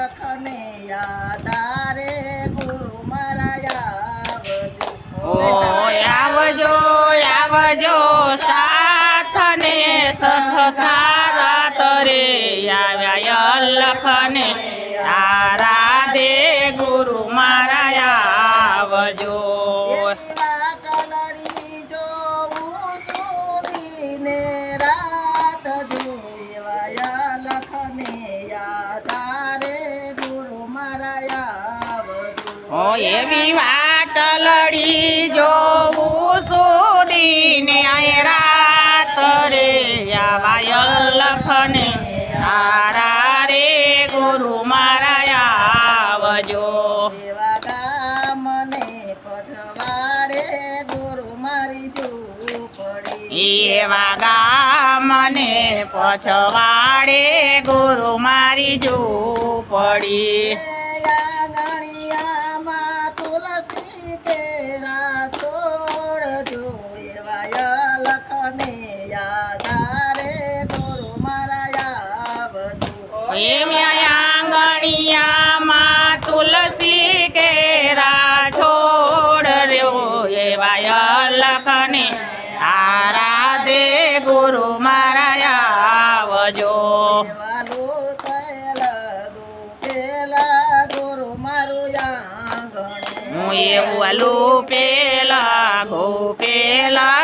લખને યાદારે ગુરુ મારા આવજો આવજો આવજો આવજો વાટ લડી જોવું સુધીને રાત રે. આવાય લખને તારા રે ગુરુ મારા આવજો. એવા ગામને પથવાડે ગુરુ મારી ઝૂંપડી એવા ગામને પછવાડે ગુરુ મારી જો આંગણિયામાં ગુરુ મારા આવજો એમ આંગણિયામાં તુલસી કેરા છોડ રહ્યો એવા લખને તારા દે ગુરુ મારા આવજો હું એવું પેલા ગો પેલા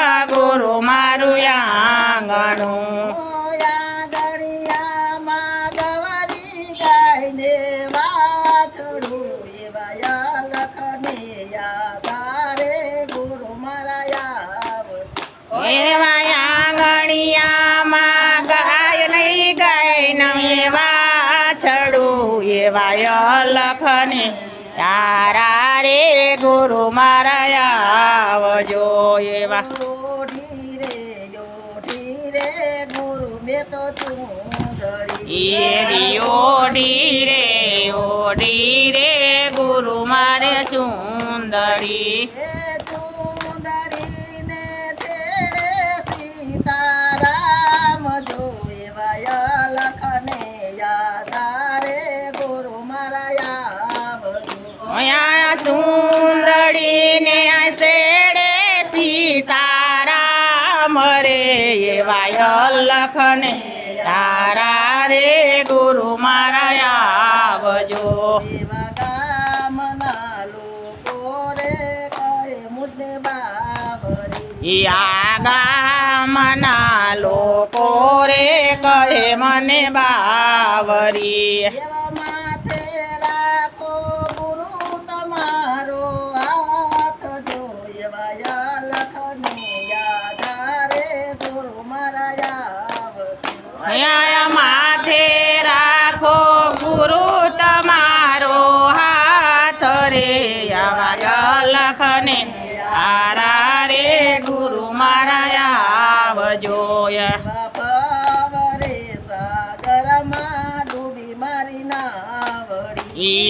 વાછડું લખની. તારા રે ગુરુ મારા આવજો એવા. એડી ઓડી રે ઓડી રે ગુરુ મારે ચુંદડી લખને તારા રે ગુરુ મારા આવજો. મના લોકો રે કહે મને બાવરી. માથે અહીંયા માથે રાખો ગુરુ તમારો હાથ રે. આવા લખને તારા રે ગુરુ મારા આવજો નાવડી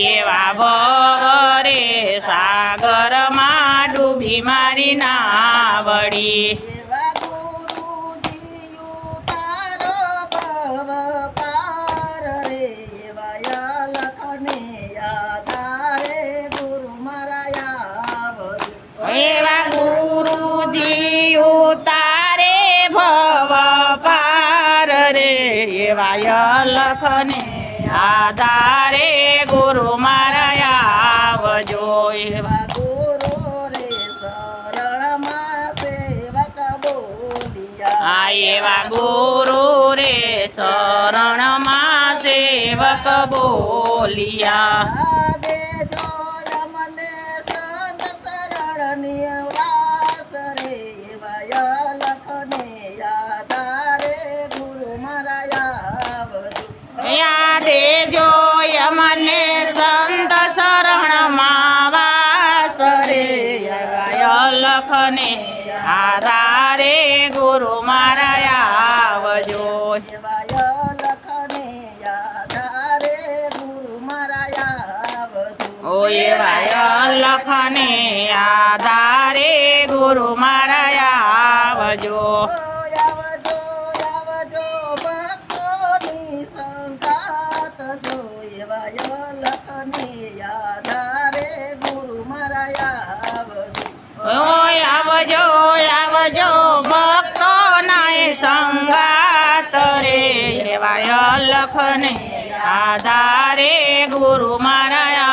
એવા બરે સાગરમાં ડૂબી મારી નાવડી એવા લખને આધારે ગુરુ મારા આવજો એવા. ગુરુ રે શરણમાં સેવક બોલિયા આ એવા ગુરુ રે શરણમાં સેવક બોલિયા. લખને આધારે ગુરુ મારા આવજો. એવા લખને યાદારે ગુરુ મારા આવજો. ઓ એવા લખને આધારે ગુરુ મારા આવજો. સંગાત જો. એવા ગુરુ મારા ઓય આવજો એવાય લખને આધારે ગુરુ મારા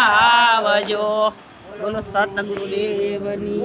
આવજો. બોલો સતગુરુદેવની